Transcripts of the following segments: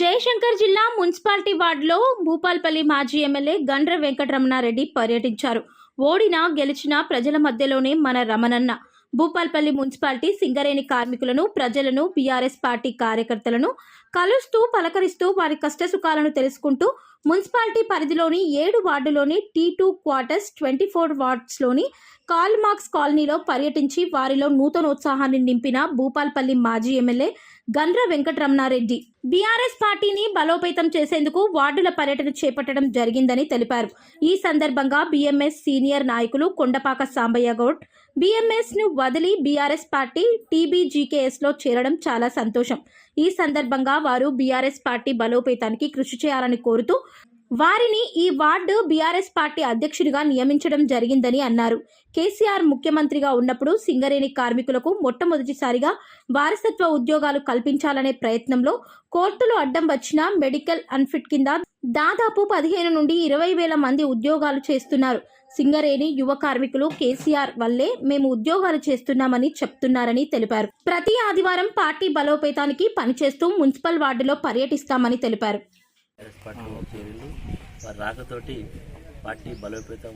జయశంకర్ జిల్లా మున్సిపాలిటీ వార్డులో భూపాల్పల్లి మాజీ ఎమ్మెల్యే గండ్ర వెంకటరమణారెడ్డి పర్యటించారు. ఓడినా గెలిచినా ప్రజల మధ్యలోనే మన రమణన్న. భూపాల్పల్లి మున్సిపాలిటీ సింగరేణి కార్మికులను ప్రజలను బీఆర్ఎస్ పార్టీ కార్యకర్తలను కలుస్తూ పలకరిస్తూ వారి కష్టసుఖాలను తెలుసుకుంటూ మున్సిపాలిటీ పరిధిలోని ఏడు వార్డులోని T two quarters twenty four వార్డ్స్లోని Karl Marx కాలనీలో పర్యటించి వారిలో నూతనోత్సాహాన్ని నింపిన భూపాల్పల్లి మాజీ ఎమ్మెల్యే గండ్ర వెంకటరమణారెడ్డి. బీఆర్ఎస్ పార్టీని బలోపేతం చేసేందుకు వార్డుల పర్యటన చేపట్టడం జరిగిందని తెలిపారు. ఈ సందర్భంగా బీఎంఎస్ సీనియర్ నాయకులు కొండపాక సాంబయ్య గౌడ్ బిఎంఎస్ను వదిలి బీఆర్ఎస్ పార్టీ టీబీజీకేఎస్లో చేరడం చాలా సంతోషం. ఈ సందర్భంగా వారు బీఆర్ఎస్ పార్టీ బలోపేతానికి కృషి చేయాలని కోరుతూ వారిని ఈ వార్డు బీఆర్ఎస్ పార్టీ అధ్యక్షుడిగా నియమించడం జరిగిందని అన్నారు. కేసీఆర్ ముఖ్యమంత్రిగా ఉన్నప్పుడు సింగరేణి కార్మికులకు మొట్టమొదటిసారిగా వారసత్వ ఉద్యోగాలు కల్పించాలనే ప్రయత్నంలో కోర్టులు అడ్డం వచ్చిన మెడికల్ అన్ఫిట్ కింద దాదాపు పదిహేను నుండి ఇరవై వేల మంది ఉద్యోగాలు చేస్తున్నారు. సింగరేణి యువ కార్మికులు కేసీఆర్ వల్లే మేము ఉద్యోగాలు చేస్తున్నామని చెప్తున్నారని తెలిపారు. ప్రతి ఆదివారం పార్టీ బలోపేతానికి పనిచేస్తూ మున్సిపల్ వార్డులో పర్యటిస్తామని తెలిపారు. కాంగ్రెస్ పార్టీలో చేరిండు వారి రాకతోటి పార్టీ బలోపేతం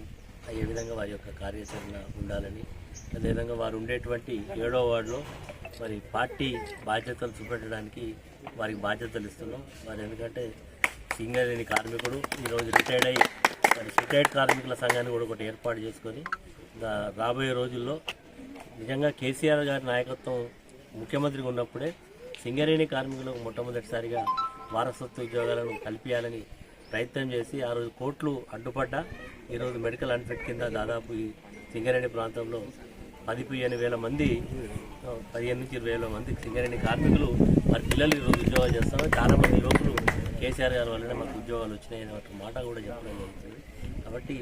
అయ్యే విధంగా వారి యొక్క కార్యాచరణ ఉండాలని అదేవిధంగా వారు ఉండేటువంటి ఏడో వార్డులో మరి పార్టీ బాధ్యతలు చూపెట్టడానికి వారికి బాధ్యతలు ఇస్తున్నాం. వారు ఎందుకంటే సింగరేణి కార్మికుడు ఈరోజు రిటైర్డ్ అయ్యి మరి రిటైర్డ్ కార్మికుల సంఘాన్ని కూడా ఒకటి ఏర్పాటు చేసుకొని రాబోయే రోజుల్లో నిజంగా కేసీఆర్ గారి నాయకత్వం ముఖ్యమంత్రిగా ఉన్నప్పుడే సింగరేణి కార్మికులకు మొట్టమొదటిసారిగా వారసత్వ ఉద్యోగాలను కల్పించాలని ప్రయత్నం చేసి ఆ రోజు కోట్లు అడ్డుపడ్డా ఈరోజు మెడికల్ అన్ఫిట్ కింద దాదాపు ఈ సింగరేణి ప్రాంతంలో పది పదిహేను వేల మంది పదిహేను నుంచి ఇరవై వేల మంది సింగరేణి కార్మికులు వారి పిల్లలు ఈరోజు ఉద్యోగాలు చేస్తున్నారు. చాలామంది యువకులు కేసీఆర్ గారి వల్లనే మాకు ఉద్యోగాలు వచ్చినాయి అనే మాట కూడా చెప్పడం జరుగుతుంది. కాబట్టి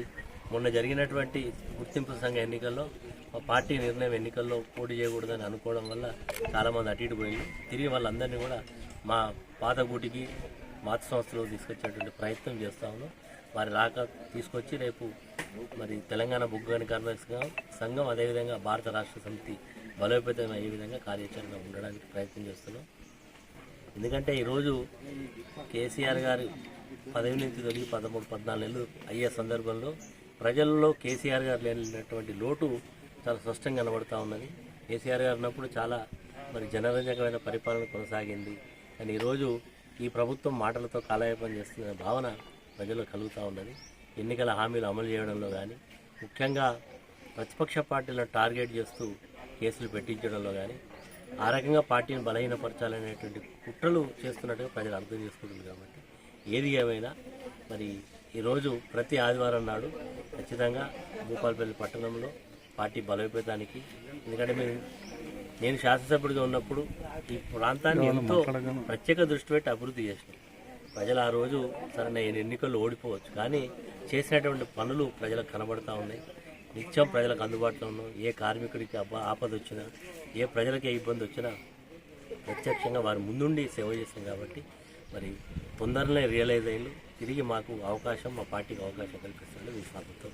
మొన్న జరిగినటువంటి గుర్తింపు సంఘ ఎన్నికల్లో మా పార్టీ నిర్ణయం ఎన్నికల్లో పోటీ చేయకూడదని అనుకోవడం వల్ల చాలామంది అటు ఇటు పోయింది తిరిగి వాళ్ళందరినీ కూడా మా పాత గూటికి మాతృ సంస్థలో తీసుకొచ్చేటువంటి ప్రయత్నం చేస్తా ఉన్నాం. వారి రాక తీసుకొచ్చి రేపు మరి తెలంగాణ బొగ్గు కార్మిక సంఘం అదేవిధంగా భారత రాష్ట్ర సమితి బలోపేతం అయ్యే విధంగా కార్యాచరణ ఉండడానికి ప్రయత్నం చేస్తున్నాం. ఎందుకంటే ఈరోజు కేసీఆర్ గారు పదవి నుంచి తొలగి పదమూడు పద్నాలుగు నెలలు అయ్యే సందర్భంలో ప్రజల్లో కేసీఆర్ గారు లేనటువంటి లోటు చాలా స్పష్టంగా కనబడుతూ ఉన్నది. కేసీఆర్ గారు ఉన్నప్పుడు చాలా మరి జనరంజకమైన పరిపాలన కొనసాగింది. కానీ ఈరోజు ఈ ప్రభుత్వం మాటలతో కాలయాపన చేస్తున్న భావన ప్రజల్లో కలుగుతూ ఉన్నది. ఎన్నికల హామీలు అమలు చేయడంలో కానీ ముఖ్యంగా ప్రతిపక్ష పార్టీలను టార్గెట్ చేస్తూ కేసులు పెట్టించడంలో కానీ ఆ రకంగా పార్టీని బలహీనపరచాలనేటువంటి కుట్రలు చేస్తున్నట్టుగా ప్రజలు అర్థం చేసుకుంటుంది కాబట్టి ఏది ఏమైనా మరి ఈరోజు ప్రతి ఆదివారం నాడు ఖచ్చితంగా భూపాలపల్లి పట్టణంలో పార్టీ బలోపేతానికి. ఎందుకంటే మేము నేను శాసనసభ్యుడిగా ఉన్నప్పుడు ఈ ప్రాంతాన్ని ఎంతో ప్రత్యేక దృష్టి పెట్టి అభివృద్ధి చేసినాం. ప్రజలు ఆ రోజు సరే నేను ఎన్నికల్లో ఓడిపోవచ్చు. కానీ చేసినటువంటి పనులు ప్రజలకు కనబడతా ఉన్నాయి. నిత్యం ప్రజలకు అందుబాటులో ఉన్నాం. ఏ కార్మికుడికి ఆపద వచ్చినా ఏ ప్రజలకి ఏ ఇబ్బంది వచ్చినా ప్రత్యక్షంగా వారి ముందుండి సేవ చేస్తాం కాబట్టి మరి తొందరనే రియలైజ్ అయ్యిండు తిరిగి మాకు అవకాశం మా పార్టీకి అవకాశం కల్పిస్తుంది విశ్వాసంతో